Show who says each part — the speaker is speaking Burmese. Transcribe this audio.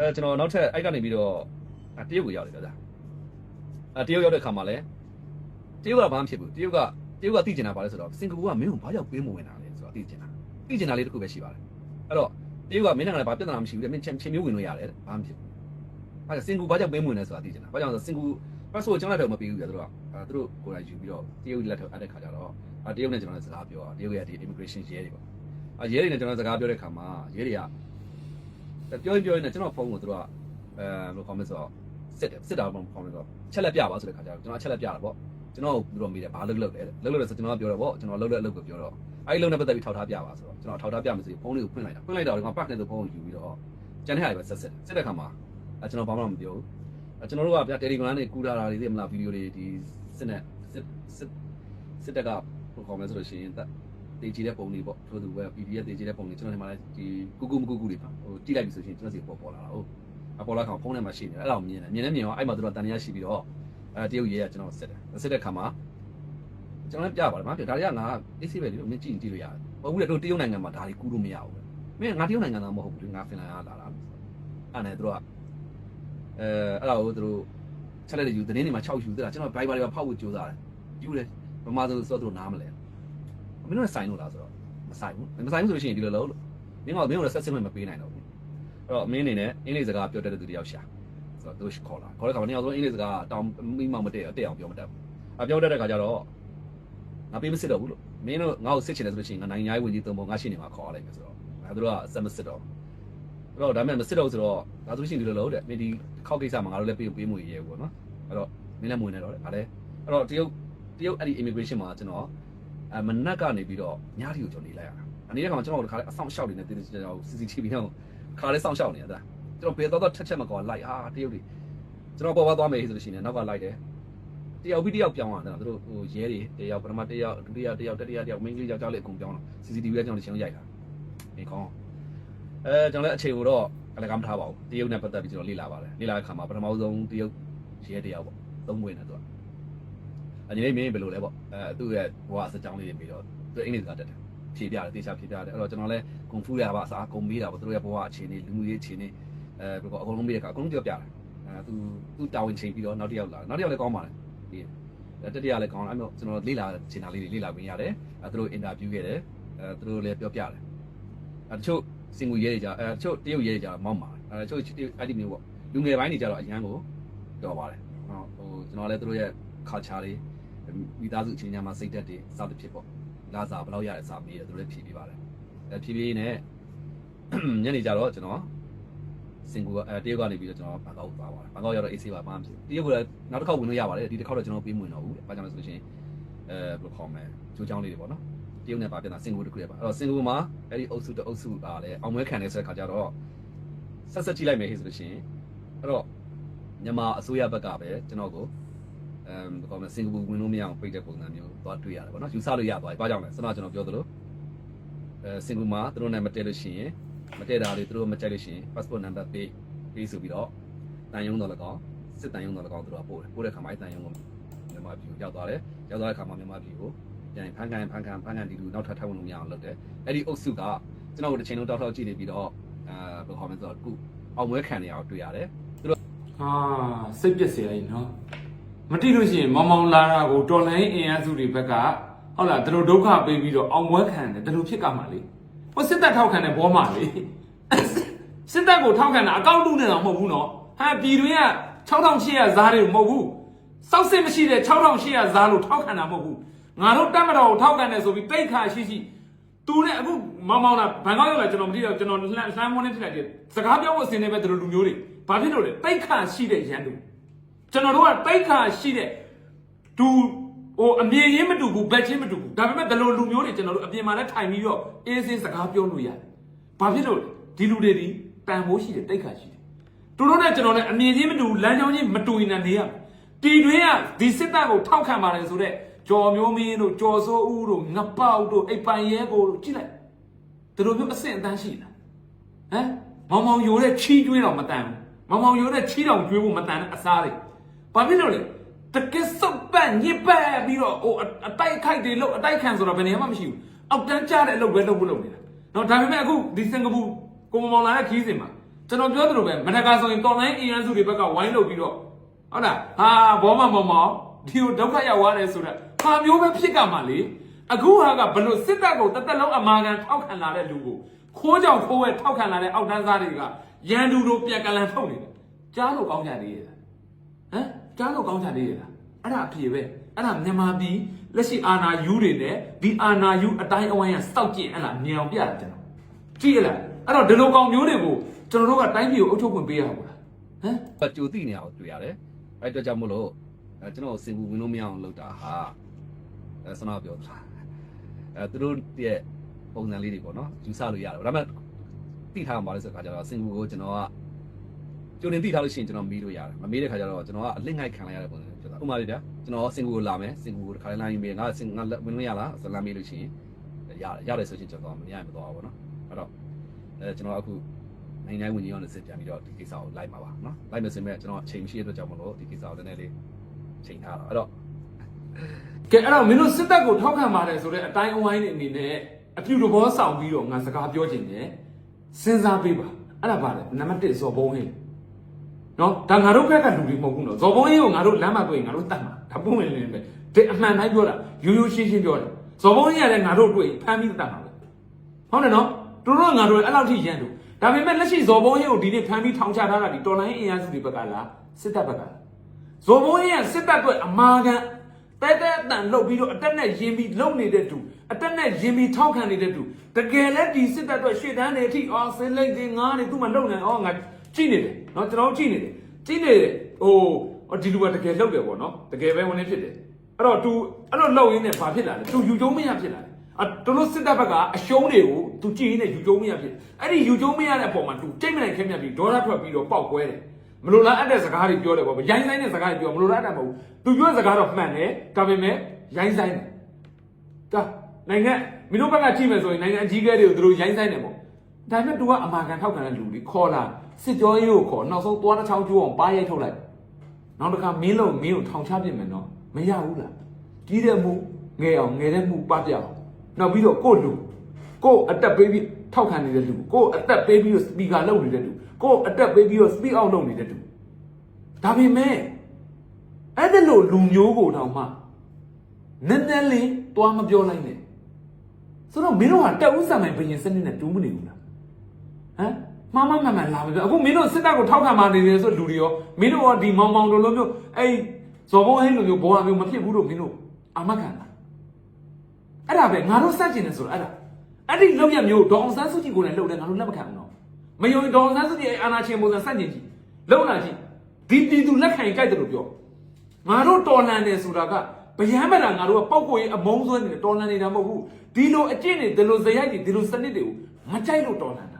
Speaker 1: အဲကျွန်တော်နောက်ထပ်အဲ့ကနေပြီးတော့အဲတရုတ်ကိုရောက်တယ်ဗျာအဲတရုတ်ရောက်တဲ့ခါမှာလဲတရုတ်ကဘာမှဖြစ်ဘူးတရုတ်ကတရုတ်ကသိကျင်တာပါလဲဆိုတော့စင်ကာပူကမင်းကိုဘာကြောင့်ပေးမဝင်တာလဲဆိုတော့သိကျင်တာသိကျင်တာလေးတစ်ခုပဲရှိပါတယ်အဲ့တော့တရုတ်ကမင်းနိုင်ငံလည်းဘာပြဿနာမရှိဘူးလေမင်းချင်းချင်းမျိုးဝင်လို့ရတယ်ဘာမှဖြစ်ဘူးအဲဒါစင်ကာပူဘာကြောင့်ပေးမဝင်လဲဆိုတာသိကျင်တာဘာကြောင့်လဲဆိုတော့စင်ကာပူ passport ကျွန်တော်လည်းတော့မပေးဘူးပြသူတို့ကအဲသူတို့ကိုယ်တိုင်ယူပြီးတော့တရုတ်လက်ထောက်အပ်တဲ့ခါကျတော့အဲတရုတ်နဲ့ကျွန်တော်လည်းစကားပြောတာတရုတ်ရဲ့ဒီ immigration ရဲတွေပေါ့အဲရဲတွေနဲ့ကျွန်တော်စကားပြောတဲ့ခါမှာရဲတွေက ပြောရင်ပြောရင်လည်းကျွန်တော်ဖုန်းကိုသူတို့ကအဲဘယ်လိုခေါ်မလဲဆိုတော့စစ်တယ်စစ်တာပေါ့ခေါ်မလဲဆိုတော့ချက်လက်ပြပါဆိုတဲ့ခါကျတော့ကျွန်တော်ချက်လက်ပြတာပေါ့ကျွန်တော်သူတို့မေးတယ်ဘာလုပ်လုပ်လဲလုပ်လုပ်လဲဆိုကျွန်တော်ကပြောတော့ပေါ့ကျွန်တော်လုပ်တဲ့အလုပ်ကိုပြောတော့အဲဒီလုပ်နဲ့ပတ်သက်ပြီးထောက်ထားပြပါဆိုတော့ကျွန်တော်ထောက်ထားပြမယ်ဆိုရင်ဖုန်းလေးကိုဖွင့်လိုက်တာဖွင့်လိုက်တော့ဒီမှာပတ်နေတဲ့ဖုန်းကိုယူပြီးတော့ကျန်တဲ့ဟာတွေပဲဆက်စစ်စစ်တဲ့ခါမှာအဲကျွန်တော်ဘာမှမပြောဘူးအဲကျွန်တော်တို့ကဗျာ Telegram နဲ့ကူတာတာတွေသိမလားဗီဒီယိုတွေဒီစစ်နဲ့စစ်စစ်စစ်တက်ကဘယ်ခေါ်မလဲဆိုလို့ရှိရင် တက်တေးကြည့်တဲ့ပုံတွေပေါ့ထို့သူပဲ PDF တေးကြည့်တဲ့ပုံတွေကျွန်တော်ဒီမှာလည်းဒီကူကူမကူကူတွေပါဟိုကြည့်လိုက်ပြီဆိုရင်ကျွန်တော်စီပေါ်ပေါ်လာတာဟုတ်အပေါ်လာကောင်ဖုန်းထဲမှာရှိနေတယ်အဲ့ဒါကိုမြင်တယ်မြင်နေမြင်တော့အဲ့မှာသူတို့တန်ရရှိပြီးတော့အဲတရုတ်ရဲကကျွန်တော်စစ်တယ်စစ်တဲ့ခါမှာကျွန်တော်လည်းပြပါတယ်ဗျာဒါတွေကငါအေးဆေးပဲလေမင်းကြည့်ကြည့်လို့ရတယ်ဟုတ်ဘူးလေတို့တရုတ်နိုင်ငံမှာဒါတွေကူလို့မရဘူးပဲမင်းငါတရုတ်နိုင်ငံသားမဟုတ်ဘူးလေငါဖင်လန်ကလာတာအဲ့နဲ့သူတို့ကအဲအဲ့ဒါကိုသူတို့ချက်လက်တွေယူသတင်းတွေမှာ6ယူသလားကျွန်တော်ဘိုင်ဘာတွေမှာဖောက်ဖို့ကြိုးစားတယ်ယူတယ်ဗမာဆိုဆိုတော့သူတို့နားမလဲ မင်းတို့ဆိုင်လို့လားဆိုတော့မဆိုင်ဘူးမဆိုင်ဘူးဆိုလို့ရှိရင်ဒီလိုလို့မင်းကမင်းတို့ဆက်စစ်မှမပေးနိုင်တော့ဘူးအဲ့တော့မင်းအနေနဲ့အင်္ဂလိပ်စကားပြောတတ်တဲ့သူတယောက်ရှာဆိုတော့သူခေါ်လာခေါ်တဲ့ခါမှာနေအောင်ဆိုအင်္ဂလိပ်စကားတောင်းမိမမတည့်အတက်အောင်ပြောမတတ်ဘူးအပြောတတ်တဲ့ခါကျတော့ငါပေးမစစ်တော့ဘူးလို့မင်းတို့ငါ့ကိုစစ်ချင်တယ်ဆိုလို့ရှိရင်ငါနိုင်ငံရေးဝန်ကြီးသုံးဖို့ငါရှိနေမှာခေါ်လိုက်မယ်ဆိုတော့ငါတို့ကအဆက်မစစ်တော့အဲ့တော့ဒါမှမစစ်တော့ဆိုတော့ဒါဆိုလို့ရှိရင်ဒီလိုလို့တဲ့မင်းဒီခောက်ကိစ္စမှာငါတို့လည်းပေးပေးမွေရဲဘူးပေါ့နော်အဲ့တော့မင်းလည်းမွေနေတော့တဲ့ဗါလဲအဲ့တော့တရုတ်တရုတ်အဲ့ဒီ immigration မှာကျွန်တော် အမနက်ကနေပြီးတော့ညတီကိုကျွန်တော်နေလိုက်ရတာအနေနဲ့ကမှကျွန်တော်တို့ခါလေးအဆောင်ရှောက်နေတယ်တင်းတင်းကျွန်တော် CCTV နဲ့ခါလေးဆောင်ရှောက်နေရတာကျွန်တော်ဘယ်တော့တော့ထက်ချက်မကောလိုက်ဟာတရုတ်တွေကျွန်တော်ပေါ်ပါသွားမယ်ဆိုလို့ရှိရင်နောက်ကလိုက်တယ်တယောက်ပြီးတယောက်ပြောင်းလာတယ်သူတို့ဟိုရဲတွေတယောက်ပထမတယောက်ဒုတိယတယောက်တတိယတယောက်မင်းကလေးယောက်ျားလေးအကုန်ပြောင်းတော့ CCTV ကကျွန်တော်ရှင်းရိုက်တာဒီကောင်းအဲကျွန်တော်လည်းအချိန်ကိုတော့အလကားမထားပါဘူးတရုတ်နဲ့ပတ်သက်ပြီးကျွန်တော်လေ့လာပါတယ်လေ့လာတဲ့အခါမှာပထမဆုံးတရုတ်ရဲတရားပေါ့သုံးဝင်တယ်သူကအ ညီလေးမင်းဘယ်လိုလဲပေါ့အဲသူ့ရဲ့ဘဝစကြောင်းလေးတွေပြီးတော့သူအင်္ဂလိပ်စကားတက်တယ်ဖြေပြတယ်တေချာဖြေပြတယ်အဲ့တော့ကျွန်တော်လည်းကွန်ဖူရပါအစားအကုန်မေးတာပေါ့သူတို့ရဲ့ဘဝအခြေအနေလူမှုရေးအခြေအနေအဲဘယ်လိုအကုန်လုံးမေးတဲ့အခါအကုန်လုံးပြောပြတယ်အဲသူသူတာဝန်ချိန်ပြီးတော့နောက်တစ်ယောက်လာနောက်တစ်ယောက်လည်းကောင်းပါတယ်ဒီတတိယလည်းကောင်းတယ်အဲ့တော့ကျွန်တော်လေ့လာချင်တာလေးတွေလေ့လာခွင့်ရတယ်အဲသူတို့အင်တာဗျူးခဲ့တယ်အဲသူတို့လည်းပြောပြတယ်အဲတချို့စင်ကူရဲတွေကြအဲတချို့တရုတ်ရဲတွေကြမောက်ပါအဲတချို့အဲ့ဒီမျိုးပေါ့လူငယ်ပိုင်းတွေကြတော့အရန်ကိုတော်ပါတယ်ဟောဟိုကျွန်တော်လည်းတို့ရဲ့ culture တွေ မိသားစုအချင်းချင်းမှာစိတ်သက်တွေစသဖြင့်ပေါ့လာစားဘယ်လောက်ရတဲ့စာမေးတယ်တို့လည်းဖြည့်ပေးပါတယ်အဲဖြည့်ပေးနဲ့ညနေကြတော့ကျွန်တော်စင်ကူအဲတရုတ်ကနေပြီးတော့ကျွန်တော်ဘန်ကောက်သွားပါတယ်ဘန်ကောက်ရောက်တော့ AC ပါဘာမှမဖြစ်တရုတ်ကလည်းနောက်တစ်ခေါက်ဝင်လို့ရပါတယ်ဒီတစ်ခေါက်တော့ကျွန်တော်ပေးမဝင်တော့ဘူးဘာကြောင့်လဲဆိုလို့ရှိရင်အဲဘယ်လိုခေါ်မလဲချိုးချောင်းလေးတွေပေါ့နော်တရုတ်နဲ့ပါပြန်တာစင်ကာပူတစ်ခုတည်းပါအဲ့တော့စင်ကာပူမှာအဲ့ဒီအုပ်စုတစ်အုပ်စုကလည်းအောင်ပွဲခံနေဆိုတဲ့ခါကျတော့ဆက်ဆက်ကြည့်လိုက်မယ်ဟေ့ဆိုလို့ရှိရင်အဲ့တော့မြန်မာအစိုးရဘက်ကပဲကျွန်တော်ကို အမ်ဘာလို့လဲစင်ကာပူဝင်လို့မရအောင်ပိတ်တဲ့ပုံစံမျိုးသွားတွေ့ရတယ်ပေါ့နော်ယူဆလို့ရသွားပြီဘာကြောင့်လဲစနကျွန်တော်ပြောသလိုအဲစင်ကာပူမှာသူတို့နဲ့မတည့်လို့ရှိရင်မတည့်တာတွေသူတို့မကြိုက်လို့ရှိရင် passport number ပေးပေးဆိုပြီးတော့တန်ယုံတော်လည်းကောင်းစစ်တန်ယုံတော်လည်းကောင်းသူတို့ကပို့တယ်ပို့တဲ့ခါမှာအဲ့တန်ယုံကိုမြန်မာပြည်ကိုရောက်သွားတယ်ရောက်သွားတဲ့ခါမှာမြန်မာပြည်ကိုပြန်ဖန်ကန်ဖန်ကန်ဖန်ကန်ဒီလူနောက်ထပ်ထပ်ဝင်လို့မရအောင်လုပ်တယ်အဲ့ဒီအုပ်စုကကျွန်တော်တို့တစ်ချိန်လုံးတောက်ထောက်ကြည့်နေပြီးတော့အာဘယ်လိုခေါ်မလဲဆိုတော့အခုအောင်ပွဲခံနေအောင်တွေ့ရတယ်
Speaker 2: ဟာစိတ်ပျက်စရာကြီးနော် မတိလို့ရှိရင်မောင်မောင်လာတာကိုတော်လိုင်းအင်အားစုတွေဘက်ကဟုတ်လားသူတို့ဒုက္ခပေးပြီးတော့အောင်ပွဲခံတယ်ဒီလိုဖြစ်ကမှာလေဟိုစစ်တပ်ထောက်ခံတဲ့ဘောမှာလေစစ်တပ်ကိုထောက်ခံတာအကောင့်တူးနေတာမဟုတ်ဘူးနော်ဟာပြည်တွင်းက6800ဇားတွေမဟုတ်ဘူးစောက်စစ်မရှိတဲ့6800ဇားလို့ထောက်ခံတာမဟုတ်ဘူးငါတို့တက်မတော်ကိုထောက်ခံတယ်ဆိုပြီးတိတ်ခါရှိရှိသူနဲ့အခုမောင်မောင်လာဘန်ကောက်ရောက်လာကျွန်တော်မသိတော့ကျွန်တော်လှမ်းလှမ်းမွန်းနေဖြစ်လိုက်တယ်စကားပြောဖို့အစင်းနေပဲသူတို့လူမျိုးတွေဘာဖြစ်လို့လဲတိတ်ခါရှိတဲ့ရန်သူ ကျွန်တော်တို့ကတိတ်ခါရှိတဲ့ဒူဟိုအမြင်ရင်းမတူဘူးဘက်ချင်းမတူဘူးဒါပေမဲ့ဒီလိုလူမျိုးတွေကျွန်တော်တို့အပြင်မှာလည်းထိုင်ပြီးတော့အေးစင်းစကားပြောလို့ရတယ်။ဘာဖြစ်လို့လဲဒီလူတွေဒီတန်ဖိုးရှိတယ်တိတ်ခါရှိတယ်။တို့တို့နဲ့ကျွန်တော်နဲ့အမြင်ချင်းမတူဘူးလမ်းကြောင်းချင်းမတူရင်လည်းနေရမယ်။တီတွင်းကဒီစစ်တပ်ကိုထောက်ခံပါတယ်ဆိုတော့ကြော်မျိုးမင်းတို့ကြော်စိုးဦးတို့ငပောက်တို့အိပ်ပိုင်ရဲကိုတို့ကြည့်လိုက်။ဒီလိုမျိုးအဆင့်အတန်းရှိလား။ဟမ်မောင်မောင်ယိုတဲ့ချီးကျွေးတော့မတန်ဘူး။မောင်မောင်ယိုတဲ့ချီးတော်ကျွေးဖို့မတန်တဲ့အစားတွေ။ ဘာဖြစ်လို့လဲ။တကယ်စုပ်ပတ်ညစ်ပတ်ပြီးတော့ဟိုအတိုက်ခိုက်တွေလို့အတိုက်ခံဆိုတော့ဘယ်နေမှမရှိဘူး။အောက်တန်းကျတဲ့အလုပ်ပဲလုပ်ဖို့လုပ်နေတာ။နော်ဒါပေမဲ့အခုဒီစင်ကာပူကိုမောင်မောင်လာတဲ့ခီးစဉ်မှာကျွန်တော်ပြောသလိုပဲမနက်ကာဆိုရင်တော်လိုင်းအင်အားစုတွေဘက်ကဝိုင်းလုပ်ပြီးတော့ဟုတ်လားဟာဘောမမောင်မောင်ဒီကိုဒုက္ခရောက်သွားတယ်ဆိုတော့ဟာမျိုးပဲဖြစ်ကမှာလေအခုဟာကဘလို့စစ်တပ်ကိုတစ်သက်လုံးအမာခံထောက်ခံလာတဲ့လူကိုခိုးကြောင်ခိုးဝဲထောက်ခံလာတဲ့အောက်တန်းသားတွေကရန်သူတို့ပြက်ကလန်ထုတ်နေတယ်ကြားလို့ကောင်းကြသေးရဲ့လားဟမ် ကြားလို့ကောင်းကြသေးရဲ့လားအဲ့ဒါအဖြေပဲအဲ့ဒါမြန်မာပြည်လက်ရှိအာဏာယူတွေနဲ့ဒီအာဏာယူအတိုင်းအဝိုင်းကစောက်ကျင်အဲ့လားမြောင်ပြတယ်ကျွန်တော်ကြည့်ရလားအဲ့တော့ဒီလိုကောင်မျိုးတွေကိုကျွန်တော်တို့ကတိုင်းပြည်ကိုအုပ်ချုပ်ခွင့်ပေးရမှာလားဟမ်
Speaker 1: ကြိုသိနေအောင်တွေ့ရတယ်အဲ့အတွက်ကြောင့်မို့လို့အဲကျွန်တော်စင်ဘူးဝင်လို့မရအောင်လုပ်တာဟာအဲဆနာပြောတာအဲသူတို့ရဲ့ပုံစံလေးတွေပေါ့နော်ယူဆလို့ရတယ်ဒါပေမဲ့သိထားမှာပါလဲဆိုတဲ့ခါကျတော့စင်ဘူးကိုကျွန်တော်က ကြိုတင်သိထားလို့ရှိရင်ကျွန်တော်မေးလို့ရတယ်မမေးတဲ့ခါကျတော့ကျွန်တော်ကအလစ်ငိုက်ခံလိုက်ရတဲ့ပုံစံဖြစ်သွားဥပမာလေးဗျာကျွန်တော်စင်ကူကိုလာမယ်စင်ကူကိုတစ်ခါလေးလာရင်မေးငါစင်ငါဝင်လို့ရလားဆိုလမ်းမေးလို့ရှိရင်ရတယ်ရတယ်ဆိုချင်းကျွန်တော်မရရင်မသွားဘူးပေါ့နော်အဲ့တော့အဲကျွန်တော်အခုနိုင်ငံဝင်ကြီးရောနဲ့စစ်ပြန်ပြီးတော့ဒီကိစ္စကိုလိုက်မှာပါနော်လိုက်မယ်ဆိုရင်ကျွန်တော်အချိန်မရှိတဲ့အတွက်ကြောင့်မလို့ဒီကိစ္စကိုနည်းနည်းလေးချိန်ထားတာအဲ့တော့
Speaker 2: ကဲအဲ့တော့မင်းတို့စစ်တပ်ကိုထောက်ခံပါတယ်ဆိုတော့အတိုင်းအဝိုင်းအနေနဲ့အပြူတဘောဆောင်ပြီးတော့ငါစကားပြောချင်တယ်စဉ်းစားပေးပါအဲ့ဒါပါတယ်နံပါတ်1ဇော်ဘုံဟင်း နော်ဒါငါတို့ဘက်ကလူတွေမဟုတ်ဘူးနော်ဇော်ဘုံဟင်းကိုငါတို့လမ်းမှာတွေ့ရင်ငါတို့တတ်မှာဒါပုံဝင်နေပဲဒီအမှန်တိုင်းပြောတာရိုးရိုးရှင်းရှင်းပြောတာဇော်ဘုံဟင်းရတယ်ငါတို့တွေ့ဖမ်းပြီးတတ်မှာပဲဟုတ်တယ်နော်တို့တို့ငါတို့အဲ့လောက်ထိရန်တို့ဒါပေမဲ့လက်ရှိဇော်ဘုံဟင်းကိုဒီနေ့ဖမ်းပြီးထောင်ချထားတာဒီတော်လိုင်းအင်အားစုတွေဘက်ကလားစစ်တပ်ဘက်ကလားဇော်ဘုံရဲ့စစ်တပ်အတွက်အမာခံတဲတဲအတန်လှုပ်ပြီးတော့အတက်နဲ့ရင်ပြီးလှုပ်နေတဲ့သူအတက်နဲ့ရင်ပြီးထောက်ခံနေတဲ့သူတကယ်လည်းဒီစစ်တပ်အတွက်ရှေ့တန်းနေအထိအော်ဆင်းလိုက်တွေငားနေသူ့မှာလှုပ်နေအော်ငါ ကြည့်နေတယ်เนาะကျွန်တော်ကြည့်နေတယ်ကြည့်နေတယ်ဟိုအော်ဒီလူကတကယ်လှုပ်တယ်ပေါ့เนาะတကယ်ပဲဝင်နေဖြစ်တယ်အဲ့တော့ तू အဲ့လိုလှုပ်ရင်းနဲ့ဘာဖြစ်လာလဲ तू ယူကျုံးမရဖြစ်လာတယ်အတို့လို့စစ်တပ်ဘက်ကအရှုံးတွေကို तू ကြည့်ရင်းနဲ့ယူကျုံးမရဖြစ်အဲ့ဒီယူကျုံးမရတဲ့အပေါ်မှာ तू ကြိတ်မနိုင်ခဲမြတ်ပြီးဒေါ်လာထွက်ပြီးတော့ပောက်ကွဲတယ် မလိုလားအပ်တဲ့စကားတွေပြောတယ်ပေါ့ဗျရိုင်းဆိုင်တဲ့စကားတွေပြောမလိုလားအပ်တာမဟုတ်ဘူးသူပြောတဲ့စကားတော့မှန်တယ်ဒါပေမဲ့ရိုင်းဆိုင်တယ်ဒါနိုင်ငံမင်းတို့ဘက်ကကြည့်မယ်ဆိုရင်နိုင်ငံအကြီးအကဲတွေကိုသူတို့ရိုင်းဆိုင်တယ်ပေါ့ ဒါပေမဲ့ तू ကအမာခံထောက်ခံတဲ့လူတွေခေါ်လာစစ်ကြောရေးကိုခေါ်နောက်ဆုံးသွားတစ်ချောင်းကျိုးအောင်ပါရိုက်ထုတ်လိုက်နောက်တစ်ခါမင်းလုံးမင်းကိုထောင်ချပြစ်မယ်နော်မရဘူးလားကြီးတဲ့မှုငယ်အောင်ငယ်တဲ့မှုပပြအောင်နောက်ပြီးတော့ကို့လူကို့အတက်ပေးပြီးထောက်ခံနေတဲ့လူကို့အတက်ပေးပြီးတော့စပီကာလုပ်နေတဲ့လူကို့အတက်ပေးပြီးတော့စပီအောက်လုပ်နေတဲ့လူဒါပေမဲ့အဲ့ဒါလို့လူမျိုးကိုတောင်မှနည်းနည်းလေးတွားမပြောလိုက်နဲ့ဆိုတော့မင်းတို့ဟာတက်ဥဆံမိုင်ဘယင်စနစ်နဲ့တူးမနေဘူးလား ဟမ်မမမမလာပြီအခုမင်းတို့စစ်တပ်ကိုထောက်ခံပါနေတယ်ဆိုလူတွေရောမင်းတို့ရောဒီမောင်မောင်လိုလိုမျိုးအဲ့ဇော်ဘုံဟင်းလိုမျိုးဘောဟာမျိုးမဖြစ်ဘူးလို့မင်းတို့အာမခံတာအဲ့ဒါပဲငါတို့စက်ကျင်တယ်ဆိုတော့အဲ့ဒါအဲ့ဒီလောက်ရမျိုးဒေါအောင်ဆန်းစုကြည်ကိုလည်းလှုပ်တယ်ငါတို့လက်မခံဘူးနော်မယုံဒေါအောင်ဆန်းစုကြည်ရဲ့အာဏာရှင်ပုံစံစက်ကျင်ကြည့်လှုပ်လာကြည့်ဒီပြည်သူလက်ခံကြိုက်တယ်လို့ပြောငါတို့တော်လန်တယ်ဆိုတာကဗျမ်းမတာငါတို့ကပောက်ကိုရေးအမုန်းဆွဲနေတယ်တော်လန်နေတာမဟုတ်ဘူးဒီလိုအကျင့်တွေဒီလိုဇယိုက်တွေဒီလိုစနစ်တွေကိုမကြိုက်လို့တော်လန်တာ